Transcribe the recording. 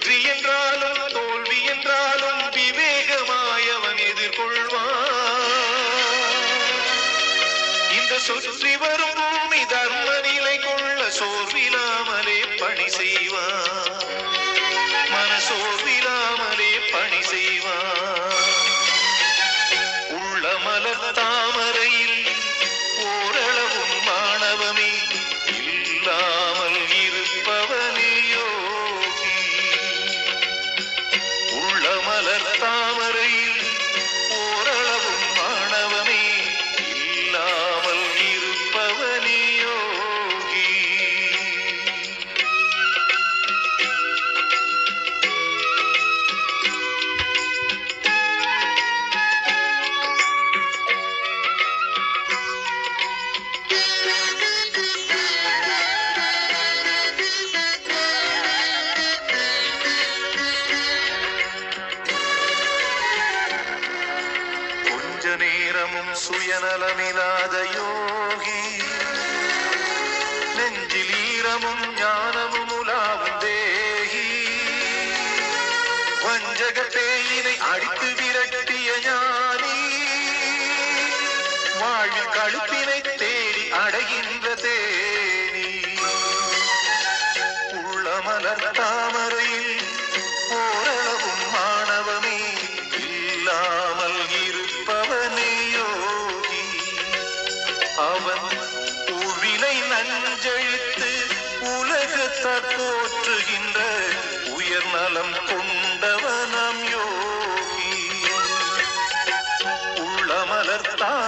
வெற்றி என்றாலும் தோல்வி என்றாலும் விவேகமாய் அவன் எதிர்கொள்வான். இந்த சுற்றி வரும் பூமி தர்ம நிலை கொள்ள சோர்விலாமலே பணி செய்வான். மனசோர்விலாமலே பணி செய்வான். உள்ள மலர் சுயநலமில்லாத யோகி. நெஞ்சில் ஈரமும் ஞானமும் உலாவும் தேகி. வஞ்சக பேயினை அடித்து விரட்டிய ஞானி. வாழ்வில் கழுத்தினை தேடி அடைகின்ற தேனி. உள்ள மலர் தாமரையில் ஓரளவும் அஞ்செழுத்து உலகத்தார் போற்றுகின்ற உயர் நலம் கொண்டவனம் யோகி. உள்ளமலர்த்தான்